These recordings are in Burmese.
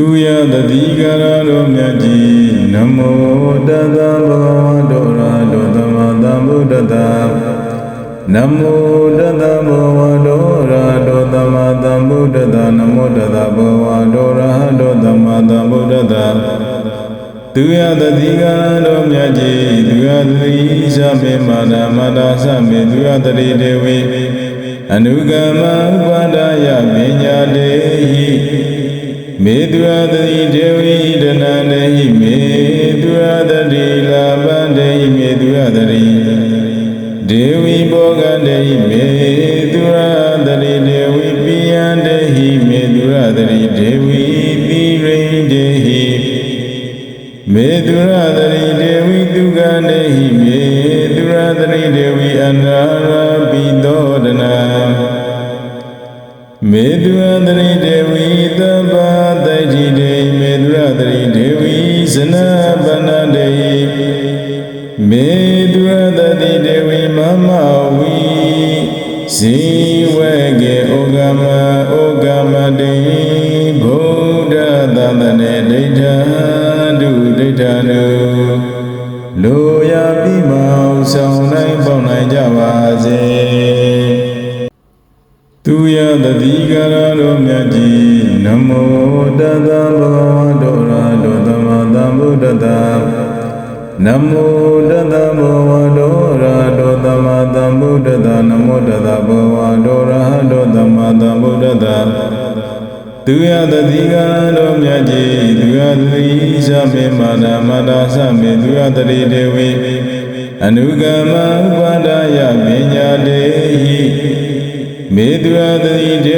သူယတတိကရာတော်မြတ်ကြီးနမောတတဗုဒ္ဓရာတောသမသမ္ဗုဒ္ဓတာနမောတတဗုဒ္ဓရာတောသမသမ္ဗုဒ္ဓတာနမောတတဗုဒ္ဓရာတောသမသမ္ဗုဒ္ဓတာသူယတတိကရာတော်မြတ်ကြီးသူယတတိသမေမာနမတာသမေသူယတတိဒေဝေအနုကမဥပါဒယပညာတေဟိ မေတုရတတိဒေဝိဒနာနေဟိမေတုရတတိလာပန္တေဟိမေတုရတတိဒေဝိဘောဂန္တေဟိမေတုရတတိဒေဝိပိယံတေဟိမေတုရတတိဒေဝိပိရိန္တေဟိမေတုရတတိဒေဝိတုကန္တေဟိမေတုရတတိဒေဝိအနာရာပိသောဒနာမေတုရတ မေတုရတတိဒေဝီမမဝီဇီဝေကေဩဂမဩဂမတေဗုဒ္ဓသန္တနေဒိဋ္ဌာဒုဒိဋ္ဌာနုလိုရာပြီမောင်ဆောင်နိုင်ပေါနိုင်ကြပါစေသူယတတိကရာတော်မြတ်ကြီးနမောတတဗုဒ္ဓရာတောသမသမ္ဗုဒ္ဓတာ နမောတတဗုဒ္ဓရာတောသမသမ္ဗုဒ္ဓတာနမောတတဗုဒ္ဓရာတောသမသမ္ဗုဒ္ဓတာသူယတတိကရာတော်မြတ်ကြီးသူယတတိသမေမာနမတာသမေသူယတတိဒေဝေအနုကမဥပါဒယပညာတေဟိမေတုရတတိဒေ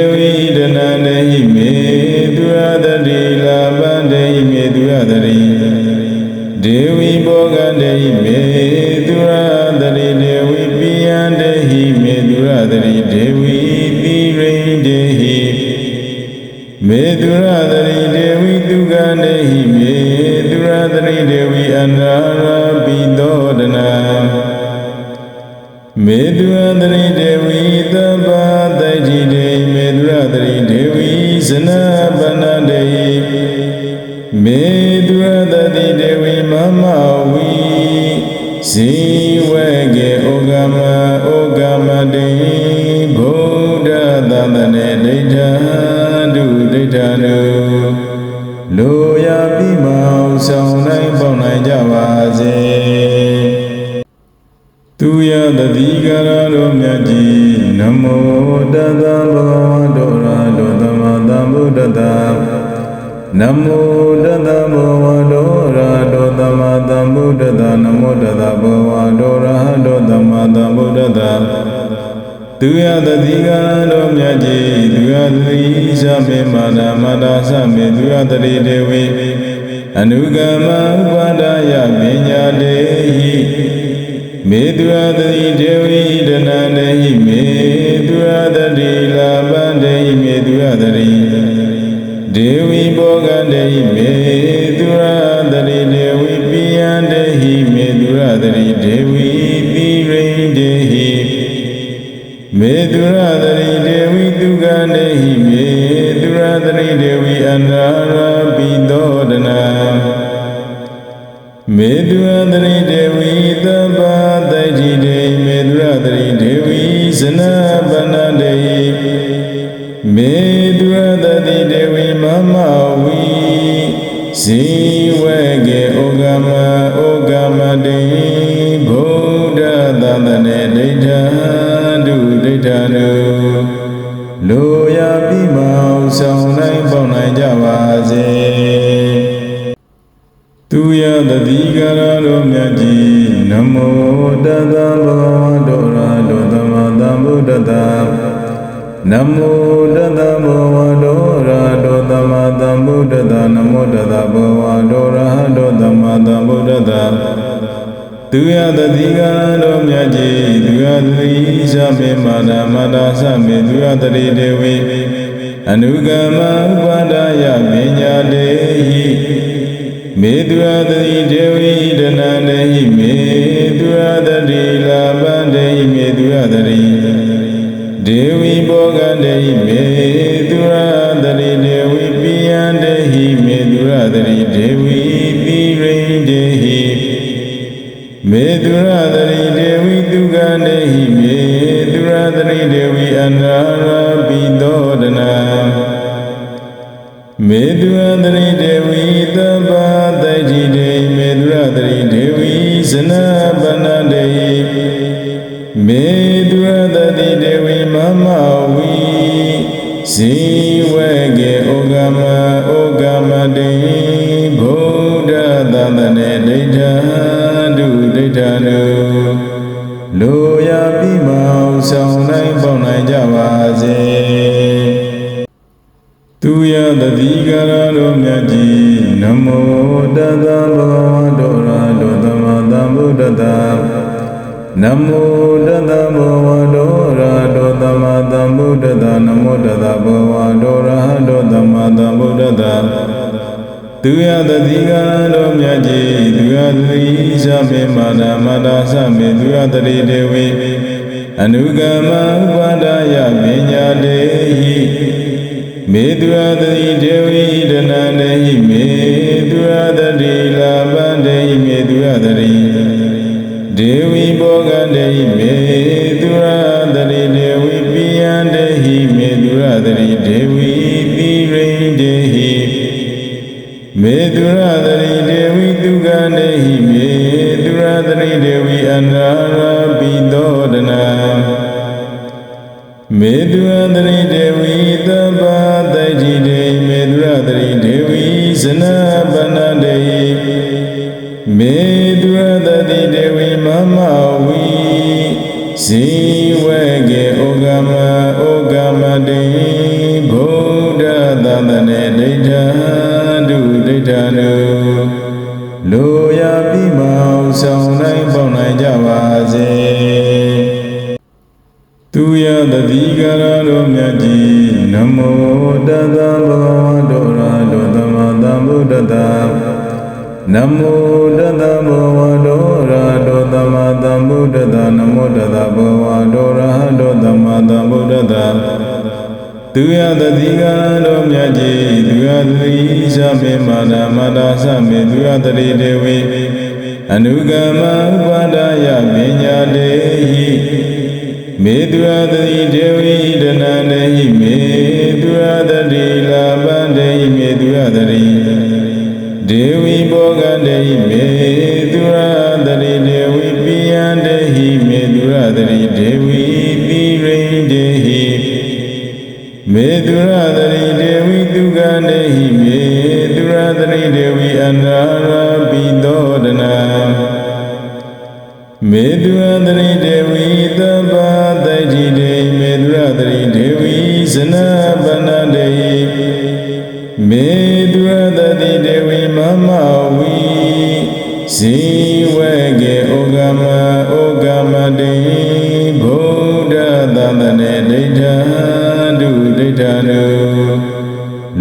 ဝိဒ မေတုရတတိဒေဝိပိရိန္တေဟိမေတုရတတိဒေဝိတုကန္တေဟိမေတုရတတိဒေဝိအနာရာပိသောဒနာမေတုရတရိဒေဝီသ န္တနေဒိဋ္ဌာဒုဒိဋ္ဌာနုလိုရာပြီမောင်ဆောင်နိုင်ပေါနိုင်ကြပါစေသူယတတိကရာတော်မြတ်ကြီးနမောတတဗုဒ္ဓရာတောသမသမ္ဗုဒ္ဓတာနမောတတဗုဒ္ဓရာတောသမသမ္ဗုဒ္ဓတာနမောတတဗုဒ္ဓရာတောသမသမ္ဗုဒ္ဓတာ သူယတတိကရာတော်မြတ်ကြီးသူယတတိသမေမာနမတာသမေသူယတတိဒေဝေအနုကမဥပါဒယပညာတေဟိမေတုရတတိဒေဝိဒနာနေဟိမေတုရတတိလာပန္တေဟိမေတုရတတိဒေဝိဘောဂန္တေဟိမေ ရတတိဒေဝိအနာရာပိသောဒနာမေတုရတရိ ကရာတော်မြတ်ကြီးနမောတတဗုဒ္ဓရာတောသမသမ္ဗုဒ္ဓတာနမောတတဗုဒ္ဓရာတောသမသမ္ဗုဒ္ဓတာနမောတတဗုဒ္ဓရာတောသမသမ္ဗုဒ္ဓတာသူယတတိကရာတော်မြတ်ကြီးသူယတတိသမေမာနမတာသမေသူယတတိဒေဝေအနုကမဥပါဒယပညာတေဟိ မေတုရတတိဒေဝိဒနာနေဟိမေတုရတတိလာပန္တေဟိမေတုရတတိဒေဝိဘောဂန္တေဟိမေတုရတတိဒေဝိပိယံတေဟိမေဒေဝီတိရိန္ဒေဟိမေတုရသရိဒေဝီတုကနေဟိမေ မေတုရသတိဒေဝီမမဝီဇီဝေကေဩဂမဩဂမတေဗုဒ္ဓသန္တနေဒိဋ္ဌာတုဒိဋ္ဌာနုလိုရာပြီးမောင်ဆောင်နိုင်ပေါနိုင်ကြပါစေသူယတတိကရတော်မြတ်ကြီးနမောတသဗ္ဗဝတောရာတော နမောတသဗ္ဗဝတောရာတောသမသမ္ဗုဒ္ဓတ္တနမောတသဗ္ဗဝတောရာတောသမသမ္ဗုဒ္ဓတ္တသူယတတိကတော်မြတ်ကြီးသူယတတိသမေမာနမတာသမေသူယတတိဒေဝေအနုကမဥပါဒယပညာတေဟိမေတုရတတိဒေဝိဒနာ မေတုရတတိဒေဝိတုကနေဟိမေတုရတတိဒေဝိအနာရာပိသောဒနာမေတုရတရိဒေဝီသဗ္ဗတတိတေမေတုရတရိဒေဝီဇနပနတေမေတုရတတိဒေဝီမမဝီဇီဝေကေဩဂမဩဂမတေဗုဒ္ဓသန္တနေဒိဋ္ဌာ တုဒိဋ္ဌာနုလိုရာပြီးမောင်ဆောင်နိုင်ပေါနိုင်ကြပါစေသူယတတိကရတော်မြတ်ကြီးနမောတသဗ္ဗဝတောရာတောသမသမ္ဗုဒ္ဓတ္တနမောတသဗ္ဗဝတောရာတောသမသမ္ဗုဒ္ဓတ္တနမောတသဗ္ဗဝတောရာတောသမသမ္ဗုဒ္ဓတ္တ သူယတတိကရတော်မြတ်ကြီးသူယတတိသမေမာနမတာသမေသူယတတိဒေဝေအနုကမဥပါဒယပညာတေဟိမေတုရတတိဒေဝိဒနာနေဟိမေတုရတတိလာပန္တေဟိမေတုရတတိဒေဝိဘောဂန္တေဟိမေတုရ မေတုရတတိဒေဝိတုကန္တေဟိမေတုရတတိဒေဝိအနာရာပိသောဒနာ မေတုရတရိဒေဝီသဗ္ဗတတိတေမေတုရတရိဒေဝီဇနပနတေမေတုရတတိဒေဝီမမဝီဇီဝေကေဩဂမဩဂမတေ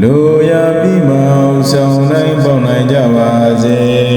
လိုရာပြီးမောင်ဆောင်နိုင်ပေါနိုင်ကြပါစေ